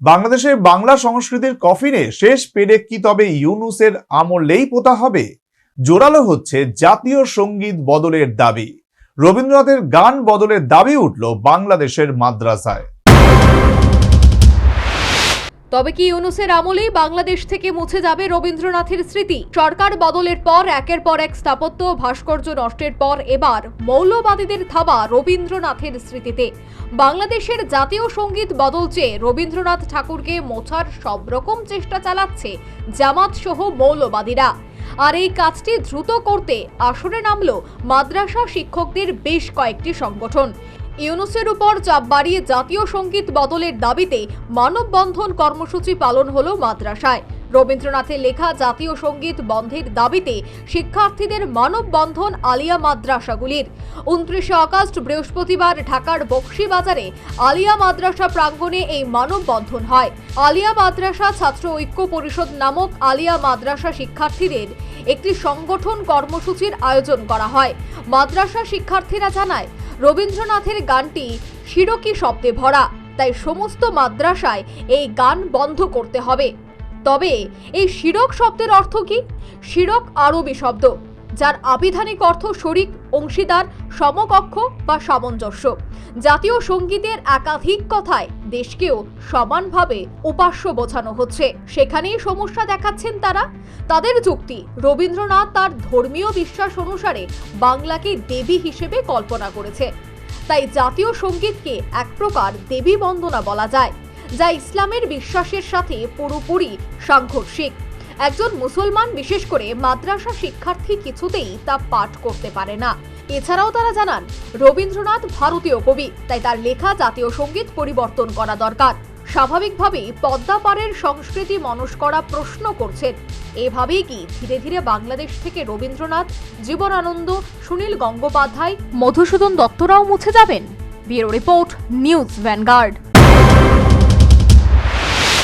বাংলাদেশের বাংলা সংস্কৃতির কফিনে শেষ পেরে কি তবে ইউনুসের আমলেই পোতা হবে? জোরালো হচ্ছে জাতীয় সংগীত বদলের দাবি। রবীন্দ্রনাথের গান বদলের দাবি উঠল বাংলাদেশের মাদ্রাসায়। তবে কি ইউনুসের আমলেই বাংলাদেশ থেকে মুছে যাবে রবীন্দ্রনাথের স্মৃতি? সরকার বদলের পর, একের পর এক স্থাপত্য, ভাস্কর্য নষ্টের পর এবার মৌলবাদীদের থাবা রবীন্দ্রনাথের স্মৃতিতে। বাংলাদেশের জাতীয় সংগীত বদল চেয়ে রবীন্দ্রনাথ ঠাকুরকে মোছার সব রকম চেষ্টা চালাচ্ছে জামাত সহ মৌলবাদীরা। আর এই কাজটি দ্রুত করতে আসরে নামল মাদ্রাসা শিক্ষকদের বেশ কয়েকটি সংগঠন। ইউনুসের উপর চাপ বাড়িয়ে জাতীয় সংগীত বদলের দাবিতে মানববন্ধন কর্মসূচি পালন হল মাদ্রাসায়। রবীন্দ্রনাথের লেখা জাতীয় সংগীত বন্ধের দাবিতে শিক্ষার্থীদের মানববন্ধন আলিয়া মাদ্রাসাগুলির। উনত্রিশে আগস্ট বৃহস্পতিবার ঢাকার বক্সিবাজারে আলিয়া মাদ্রাসা প্রাঙ্গণে এই মানববন্ধন হয়। আলিয়া মাদ্রাসা ছাত্র ঐক্য পরিষদ নামক আলিয়া মাদ্রাসা শিক্ষার্থীদের একটি সংগঠন কর্মসূচির আয়োজন করা হয়। মাদ্রাসা শিক্ষার্থীরা জানায় রবীন্দ্রনাথের গানটি শিরকি শব্দে ভরা, তাই সমস্ত মাদ্রাসায় এই গান বন্ধ করতে হবে। তবে এই শিরক শব্দের অর্থ কি? শিরক আরবি শব্দ। যার আবিধানিক অর্থ শরিক, অংশীদার, সমকক্ষ বা সামঞ্জস্য। জাতীয় সঙ্গীতের একাধিক কথায় দেশকেও সমানভাবে উপাস্য বোঝানো হচ্ছে। সেখানেই সমস্যা দেখাচ্ছেন তারা। তাদের যুক্তি, রবীন্দ্রনাথ তার ধর্মীয় বিশ্বাস অনুসারে বাংলাকে দেবী হিসেবে কল্পনা করেছে। তাই জাতীয় সঙ্গীতকে এক প্রকার দেবী বন্দনা বলা যায়, যা ইসলামের বিশ্বাসের সাথে পুরোপুরি সাংঘর্ষিক। একজন মুসলমান, বিশেষ করে মাদ্রাসা শিক্ষার্থী কিছুতেই তা পাঠ করতে পারে না। এছাড়াও তারা জানান, রবীন্দ্রনাথ ভারতীয় কবি, তাই তার লেখা জাতীয় সংগীত পরিবর্তন করা দরকার। স্বাভাবিকভাবেই পদ্মাপাড়ের সংস্কৃতি মনস করা প্রশ্ন করছেন। এভাবেই কি ধীরে ধীরে বাংলাদেশ থেকে রবীন্দ্রনাথ, জীবনানন্দ, সুনীল গঙ্গোপাধ্যায়, মধুসূদন দত্তরাও মুছে যাবেন? Bureau report, news Vanguard.